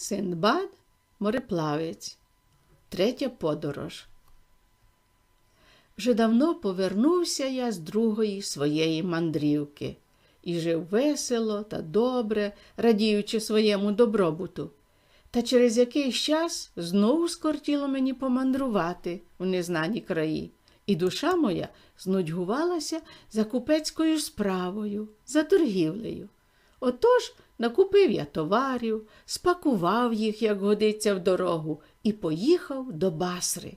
Синдбад мореплавець. Третя подорож. Вже давно повернувся я з другої своєї мандрівки і жив весело та добре, радіючи своєму добробуту. Та через якийсь час знову скортіло мені помандрувати у незнані краї, і душа моя знудьгувалася за купецькою справою, за торгівлею. Отож накупив я товарів, спакував їх, як годиться в дорогу, і поїхав до Басри.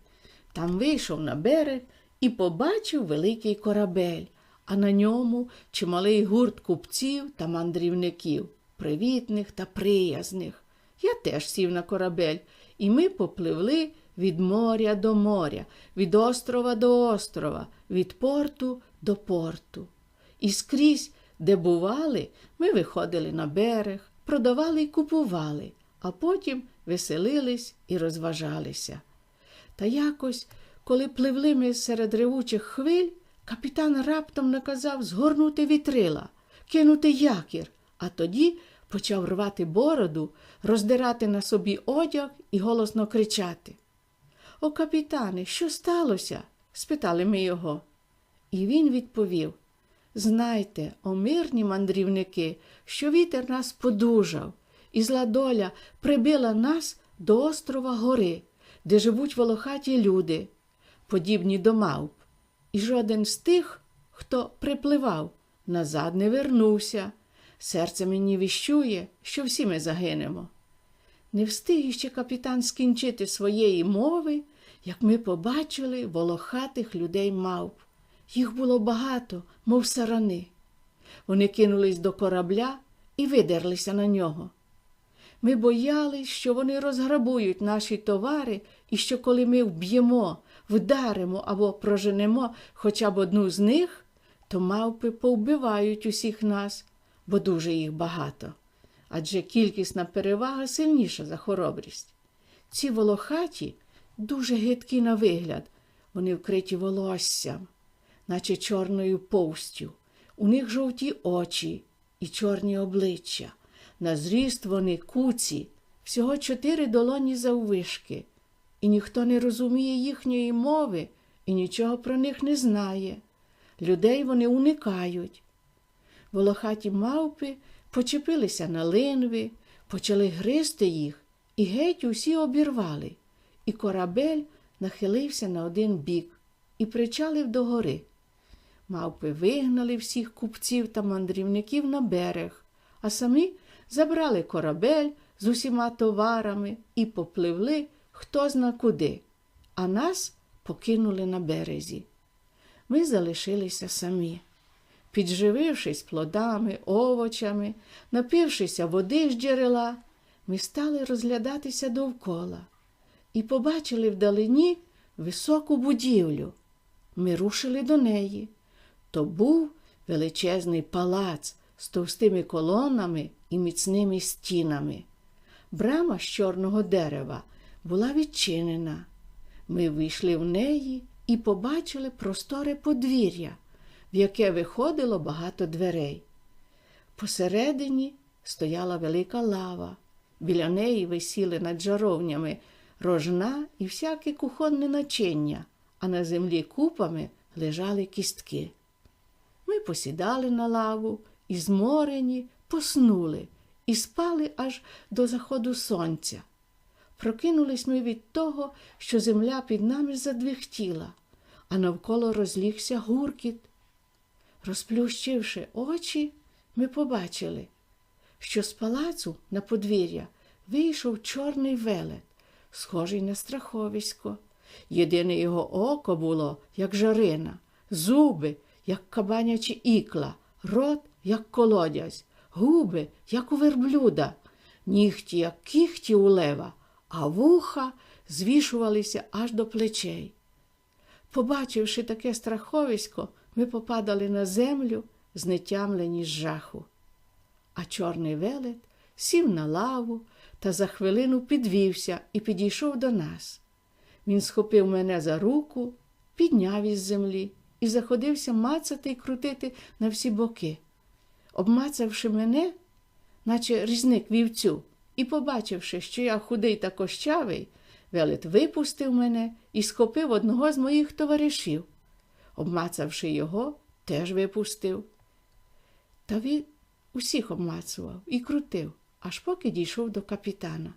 Там вийшов на берег і побачив великий корабель, а на ньому чималий гурт купців та мандрівників, привітних та приязних. Я теж сів на корабель, і ми попливли від моря до моря, від острова до острова, від порту до порту. І скрізь, де бували, ми виходили на берег, продавали і купували, а потім веселились і розважалися. Та якось, коли пливли ми серед ревучих хвиль, капітан раптом наказав згорнути вітрила, кинути якір, а тоді почав рвати бороду, роздирати на собі одяг і голосно кричати. О, капітане, що сталося? спитали ми його. І він відповів Знайте, о мирні мандрівники, що вітер нас подужав, і зла доля прибила нас до острова гори, де живуть волохаті люди, подібні до мавп. І жоден з тих, хто припливав, назад не вернувся. Серце мені віщує, що всі ми загинемо. Не встиг іще капітан скінчити своєї мови, як ми побачили волохатих людей мавп. Їх було багато, мов сарани. Вони кинулись до корабля і видерлися на нього. Ми боялись, що вони розграбують наші товари і що коли ми вб'ємо, вдаримо або проженемо хоча б одну з них, то мавпи повбивають усіх нас, бо дуже їх багато. Адже кількісна перевага сильніша за хоробрість. Ці волохаті дуже гидкі на вигляд, вони вкриті волоссям, наче чорною повстю. У них жовті очі і чорні обличчя. На зріст вони куці, всього чотири долоні заввишки, і ніхто не розуміє їхньої мови і нічого про них не знає. Людей вони уникають. Волохаті мавпи почепилися на линви, почали гризти їх, і геть усі обірвали, і корабель нахилився на один бік і причалив до гори. Мавпи вигнали всіх купців та мандрівників на берег, а самі забрали корабель з усіма товарами і попливли хто зна куди, а нас покинули на березі. Ми залишилися самі. Підживившись плодами, овочами, напившися води з джерела, ми стали розглядатися довкола і побачили вдалині високу будівлю. Ми рушили до неї. То був величезний палац з товстими колонами і міцними стінами. Брама з чорного дерева була відчинена. Ми вийшли в неї і побачили просторе подвір'я, в яке виходило багато дверей. Посередині стояла велика лава, біля неї висіли над жаровнями рожна і всяке кухонне начиння, а на землі купами лежали кістки. Посідали на лаву і зморені поснули і спали аж до заходу сонця. Прокинулись ми від того, що земля під нами задвихтіла, а навколо розлігся гуркіт. Розплющивши очі, ми побачили, що з палацу на подвір'я вийшов чорний велет, схожий на страховисько. Єдине його око було, як жарина, зуби, як кабанячі ікла, рот, як колодязь, губи, як у верблюда, нігті, як кіхті у лева, а вуха звішувалися аж до плечей. Побачивши таке страховисько, ми попадали на землю, знетямлені з жаху. А чорний велет сів на лаву та за хвилину підвівся і підійшов до нас. Він схопив мене за руку, підняв із землі і заходився мацати і крутити на всі боки. Обмацавши мене, наче різник вівцю, і побачивши, що я худий та кощавий, велет випустив мене і схопив одного з моїх товаришів. Обмацавши його, теж випустив. Та він усіх обмацував і крутив, аж поки дійшов до капітана.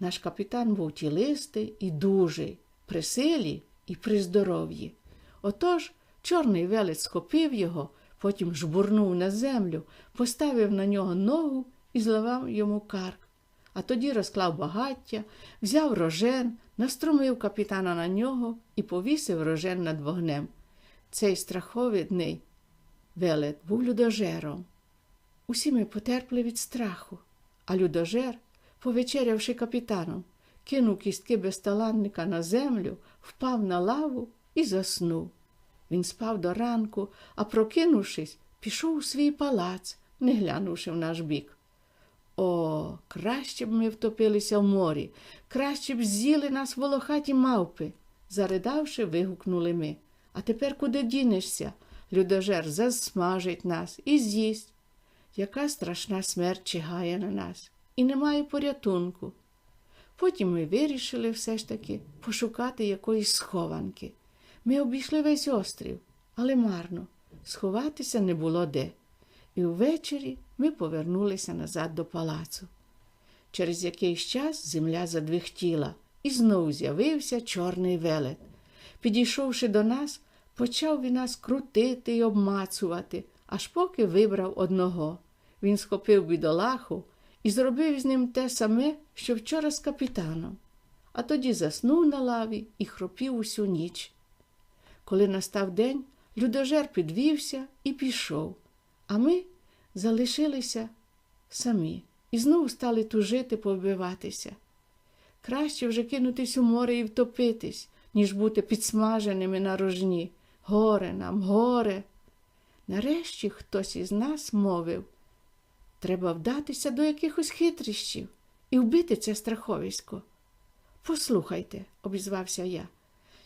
Наш капітан був тілистий і дужий, при силі і при здоров'ї. Отож чорний велець схопив його, потім жбурнув на землю, поставив на нього ногу і зливав йому карк. А тоді розклав багаття, взяв рожен, настромив капітана на нього і повісив рожен над вогнем. Цей страховидний велет був людожером. Усі ми потерпли від страху, а людожер, повечерявши капітаном, кинув кістки безталанника на землю, впав на лаву і заснув. Він спав до ранку, а прокинувшись, пішов у свій палац, не глянувши в наш бік. О, краще б ми втопилися в морі, краще б з'їли нас волохаті мавпи. Заридавши, вигукнули ми. А тепер куди дінешся? Людожер засмажить нас і з'їсть. Яка страшна смерть чигає на нас, і немає порятунку. Потім ми вирішили все ж таки пошукати якоїсь схованки. Ми обійшли весь острів, але марно, сховатися не було де. І ввечері ми повернулися назад до палацу. Через якийсь час земля задвихтіла, і знову з'явився чорний велет. Підійшовши до нас, почав він нас крутити й обмацувати, аж поки вибрав одного. Він схопив бідолаху і зробив з ним те саме, що вчора з капітаном, а тоді заснув на лаві і хропів усю ніч. Коли настав день, людожер підвівся і пішов, а ми залишилися самі і знову стали тужити повбиватися. Краще вже кинутись у море і втопитись, ніж бути підсмаженими на рожні. Горе нам, горе. Нарешті хтось із нас мовив треба вдатися до якихось хитрощів і вбити це страховисько. Послухайте, обізвався я,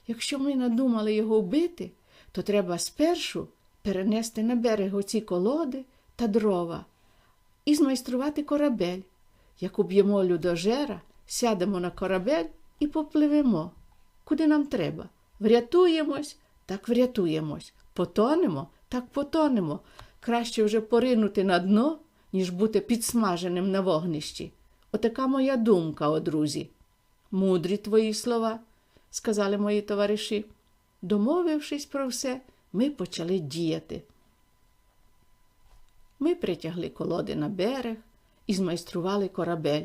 якщо ми надумали його вбити, то треба спершу перенести на берег оці колоди та дрова і змайструвати корабель. Як уб'ємо людожера, сядемо на корабель і попливемо. Куди нам треба? Врятуємось, так врятуємось. Потонемо, так потонемо. Краще вже поринути на дно, ніж бути підсмаженим на вогнищі. Отака моя думка, о друзі. Мудрі твої слова, сказали мої товариші. Домовившись про все, ми почали діяти. Ми притягли колоди на берег і змайстрували корабель.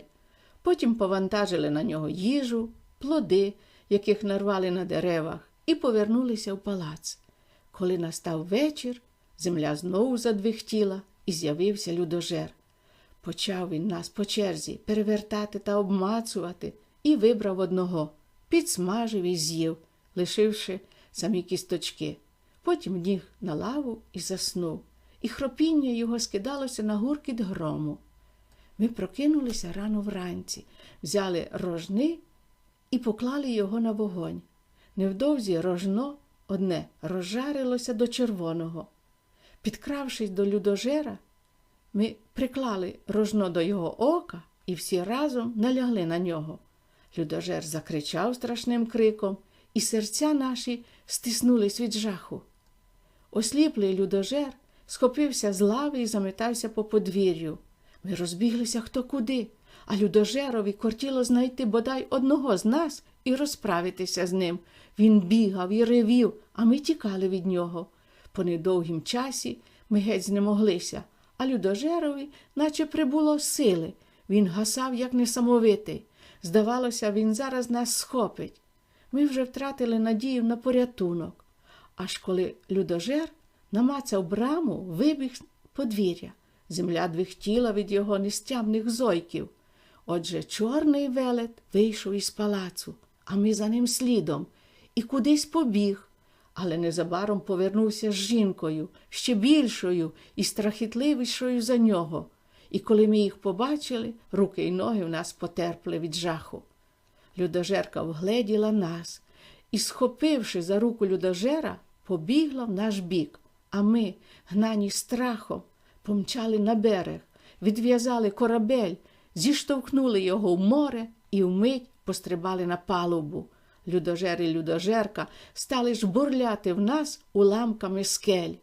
Потім повантажили на нього їжу, плоди, яких нарвали на деревах, і повернулися в палац. Коли настав вечір, земля знову задвихтіла і з'явився людожер. Почав він нас по черзі перевертати та обмацувати і вибрав одного, підсмажив і з'їв, лишивши самі кісточки. Потім ліг на лаву і заснув, і хропіння його скидалося на гуркіт грому. Ми прокинулися рано вранці, взяли рожни і поклали його на вогонь. Невдовзі рожно одне розжарилося до червоного. Підкравшись до людожера, ми приклали рожно до його ока і всі разом налягли на нього. Людожер закричав страшним криком, і серця наші стиснулись від жаху. Осліплий людожер схопився з лави і заметався по подвір'ю. Ми розбіглися хто куди, а людожерові кортіло знайти бодай одного з нас і розправитися з ним. Він бігав і ревів, а ми тікали від нього. По недовгім часі ми геть знемоглися, а людожерові, наче прибуло сили. Він гасав, як несамовитий. Здавалося, він зараз нас схопить. Ми вже втратили надію на порятунок. Аж коли людожер намацав браму, вибіг подвір'я. Земля двихтіла від його нестямних зойків. Отже, чорний велет вийшов із палацу, а ми за ним слідом, і кудись побіг, але незабаром повернувся з жінкою, ще більшою і страхітливішою за нього. І коли ми їх побачили, руки й ноги в нас потерпли від жаху. Людожерка вгледіла нас і, схопивши за руку людожера, побігла в наш бік, а ми, гнані страхом, помчали на берег, відв'язали корабель, зіштовхнули його в море і вмить пострибали на палубу. Людожер і людожерка стали жбурляти в нас уламками скель.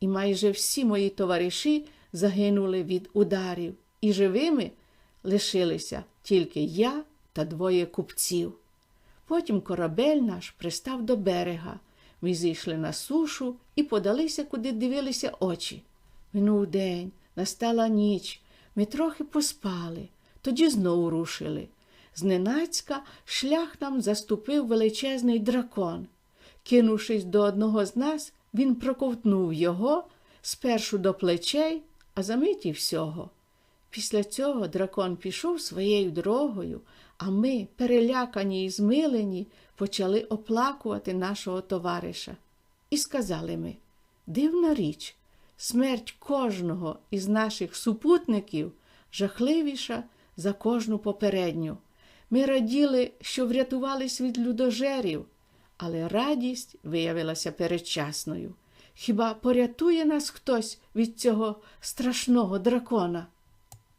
І майже всі мої товариші загинули від ударів, і живими лишилися тільки я та двоє купців. Потім корабель наш пристав до берега. Ми зійшли на сушу і подалися, куди дивилися очі. Минув день, настала ніч, ми трохи поспали, тоді знову рушили. Зненацька шлях нам заступив величезний дракон. Кинувшись до одного з нас, він проковтнув його спершу до плечей, а за миті всього. Після цього дракон пішов своєю дорогою, а ми, перелякані і змилені, почали оплакувати нашого товариша. І сказали ми дивна річ, смерть кожного із наших супутників жахливіша за кожну попередню. Ми раділи, що врятувались від людожерів, але радість виявилася передчасною. Хіба порятує нас хтось від цього страшного дракона?